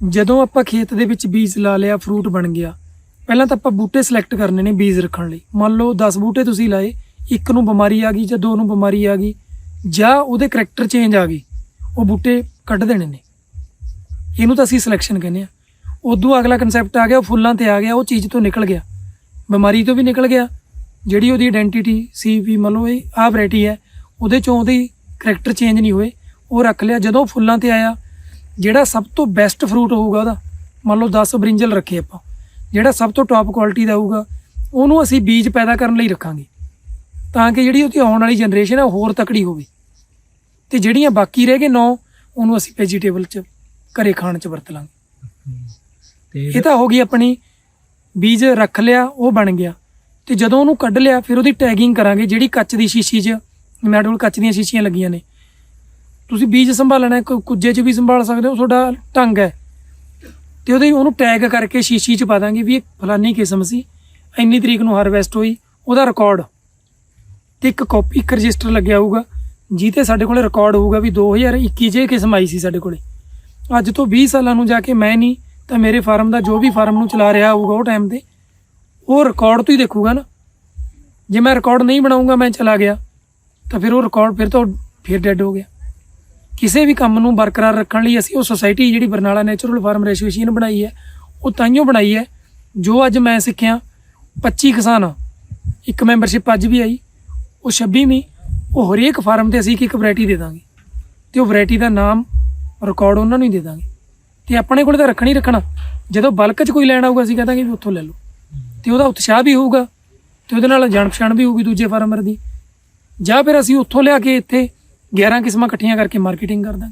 ਜਦੋਂ ਆਪਾਂ ਖੇਤ ਦੇ ਵਿੱਚ ਬੀਜ ਲਾ ਲਿਆ ਫਰੂਟ ਬਣ ਗਿਆ, ਪਹਿਲਾਂ ਤਾਂ ਆਪਾਂ ਬੂਟੇ ਸਿਲੈਕਟ ਕਰਨੇ ਨੇ ਬੀਜ ਰੱਖਣ ਲਈ। ਮੰਨ ਲਓ 10 ਬੂਟੇ ਤੁਸੀਂ ਲਾਏ, ਇੱਕ ਨੂੰ ਬਿਮਾਰੀ ਆ ਗਈ ਜਾਂ ਦੋ ਨੂੰ ਬਿਮਾਰੀ ਆ ਗਈ, ਜਾਂ ਉਹਦੇ ਕਰੈਕਟਰ ਚੇਂਜ ਆ ਗਈ, ਉਹ ਬੂਟੇ ਕੱਢ ਦੇਣੇ ਨੇ। ਇਹਨੂੰ ਤਾਂ ਅਸੀਂ ਸਿਲੈਕਸ਼ਨ ਕਹਿੰਦੇ ਆ। ਉਦੋਂ ਅਗਲਾ ਕਨਸੈਪਟ ਆ ਗਿਆ, ਉਹ ਫੁੱਲਾਂ ਤੇ ਆ ਗਿਆ, ਉਹ ਚੀਜ਼ ਤੋਂ ਨਿਕਲ ਗਿਆ। ਬਿਮਾਰੀ ਤੋਂ ਵੀ ਨਿਕਲ ਗਿਆ, ਜਿਹੜੀ ਉਹਦੀ ਆਇਡੈਂਟੀਟੀ ਸੀ ਵੀ ਮੰਨ ਲਓ ਇਹ ਆਹ ਵੈਰਾਈਟੀ ਹੈ, ਉਹਦੇ ਚੋਂ ਉਹਦੀ ਕਰੈਕਟਰ ਚੇਂਜ ਨਹੀਂ ਹੋਏ। ਉਹ ਰੱਖ ਲਿਆ, ਜਦੋਂ ਫੁੱਲਾਂ ਤੇ ਆਇਆ ਜਿਹੜਾ ਸਭ ਤੋਂ ਬੈਸਟ ਫਰੂਟ ਹੋਊਗਾ ਉਹਦਾ ਮੰਨ ਲਓ 10 ਬ੍ਰਿੰਜਲ ਰੱਖੇ ਆਪਾਂ ਜਿਹੜਾ ਸਭ ਤੋਂ ਟੌਪ ਕੁਆਲਿਟੀ ਦਾ ਹੋਊਗਾ ਉਹਨੂੰ ਅਸੀਂ ਬੀਜ ਪੈਦਾ ਕਰਨ ਲਈ ਰੱਖਾਂਗੇ। ਤਾਂ ਕਿ ਜਿਹੜੀ ਉਹਦੀ ਆਉਣ ਵਾਲੀ ਜਨਰੇਸ਼ਨ ਹੈ ਹੋਰ ਤਕੜੀ ਹੋਵੇ। ਤੇ ਜਿਹੜੀਆਂ ਬਾਕੀ ਰਹਿ ਗਏ ਨੌ ਉਹਨੂੰ ਅਸੀਂ ਵੈਜੀਟੇਬਲ ਚ ਘਰੇ ਖਾਣ ਚ ਵਰਤ ਲਾਂਗੇ। ਤੇ ਇਹ ਤਾਂ ਹੋ ਗਈ ਆਪਣੀ ਬੀਜ ਰੱਖ ਲਿਆ ਉਹ ਬਣ ਗਿਆ। ਤੇ ਜਦੋਂ ਉਹਨੂੰ ਕੱਢ ਲਿਆ ਫਿਰ ਉਹਦੀ ਟੈਗਿੰਗ ਕਰਾਂਗੇ ਜਿਹੜੀ ਕੱਚ ਦੀ ਸ਼ੀਸ਼ੀ 'ਚ ਮੇਰੇ ਕੋਲ ਕੱਚ ਦੀਆਂ ਸ਼ੀਸ਼ੀਆਂ ਲੱਗੀਆਂ ਨੇ। ਤੁਸੀਂ ਬੀਜ ਸੰਭਾਲਣਾ ਹੈ, ਕੁੱਜੇ 'ਚ ਵੀ ਸੰਭਾਲ ਸਕਦੇ ਹੋ ਤੁਹਾਡਾ ਢੰਗ ਹੈ। ਤੇ ਉਹਦੇ ਉਹਨੂੰ ਟੈਗ ਕਰਕੇ ਸ਼ੀਸ਼ੀ 'ਚ ਪਾ ਦਾਂਗੇ ਵੀ ਇਹ ਫਲਾਨੀ ਕਿਸਮ ਸੀ ਇੰਨੀ ਤਰੀਕ ਨੂੰ ਹਾਰਵੈਸਟ ਹੋਈ ਉਹਦਾ ਰਿਕਾਰਡ ਤੇ ਇੱਕ ਕਾਪੀ ਇੱਕ ਰਜਿਸਟਰ ਲੱਗਿਆ ਹੋਊਗਾ ਜਿਹਤੇ ਸਾਡੇ ਕੋਲੇ ਰਿਕਾਰਡ ਹੋਊਗਾ ਵੀ 2021 'ਚ ਇਹ ਕਿਸਮ ਆਈ ਸੀ ਸਾਡੇ ਕੋਲੇ। ਅੱਜ ਤੋਂ 20 ਸਾਲਾਂ ਨੂੰ ਜਾ ਕੇ ਮੈਂ ਨਹੀਂ ਤਾਂ ਮੇਰੇ ਫਾਰਮ ਦਾ ਜੋ ਵੀ ਫਾਰਮ ਨੂੰ ਚਲਾ ਰਿਹਾ ਹੋਊਗਾ ਉਹ ਟਾਈਮ ਤੇ ਉਹ ਰਿਕਾਰਡ ਤੋਂ ਹੀ ਦੇਖੂਗਾ ਨਾ। ਜੇ ਮੈਂ ਰਿਕਾਰਡ ਨਹੀਂ ਬਣਾਉਂਗਾ ਮੈਂ ਚਲਾ ਗਿਆ। ਤਾਂ ਫਿਰ ਉਹ ਰਿਕਾਰਡ ਫਿਰ ਤੋਂ ਫਿਰ ਡੈੱਡ ਹੋ ਗਿਆ। ਕਿਸੇ ਵੀ ਕੰਮ ਨੂੰ ਬਰਕਰਾਰ ਰੱਖਣ ਲਈ ਅਸੀਂ ਉਹ ਸੁਸਾਇਟੀ ਜਿਹੜੀ ਬਰਨਾਲਾ ਨੈਚੁਰਲ ਫਾਰਮ ਰੈਸੋਸੀਏਸ਼ਨ ਬਣਾਈ ਹੈ, ਉਹ ਤਾਈਓ ਬਣਾਈ ਹੈ, ਜੋ ਅੱਜ ਮੈਂ ਸਿੱਖਿਆ 25 ਕਿਸਾਨ ਆ। ਇੱਕ ਮੈਂਬਰਸ਼ਿਪ ਅੱਜ ਵੀ ਆਈ, ਉਹ 26ਵੀਂ ਉਹ ਹਰੇਕ ਫਾਰਮ ਤੇ ਅਸੀਂ ਇੱਕ ਇੱਕ ਵੈਰਾਈਟੀ ਦੇ ਦਾਂਗੇ ਤੇ ਉਹ ਵੈਰਾਈਟੀ ਦਾ ਨਾਮ ਰਿਕਾਰਡ ਉਹਨਾਂ ਨੂੰ ਹੀ ਦੇ ਦਾਂਗੇ ਤੇ ਆਪਣੇ ਕੋਲ ਤਾਂ ਰੱਖਣਾ ਹੀ ਰੱਖਣਾ, ਜਦੋਂ ਬਲਕ 'ਚ ਕੋਈ ਲੈਣ ਆਊਗਾ ਅਸੀਂ ਕਹਾਂਗੇ ਵੀ ਉੱਥੋਂ ਲੈ ਲਓ ਤੇ ਉਹਦਾ ਉਤਸ਼ਾਹ ਵੀ ਹੋਊਗਾ, ਤੇ ਉਹਦੇ ਨਾਲ ਜਾਣ ਪਛਾਣ ਵੀ ਹੋਊਗੀ ਦੂਜੇ ਫਾਰਮਰ ਦੀ ਜਾਂ ਫਿਰ ਅਸੀਂ ਉੱਥੋਂ ਲਿਆ ਕੇ ਇੱਥੇ 11 ਕਿਸਮਾਂ ਇਕੱਠੀਆਂ ਕਰਕੇ ਮਾਰਕੀਟਿੰਗ ਕਰਦਾ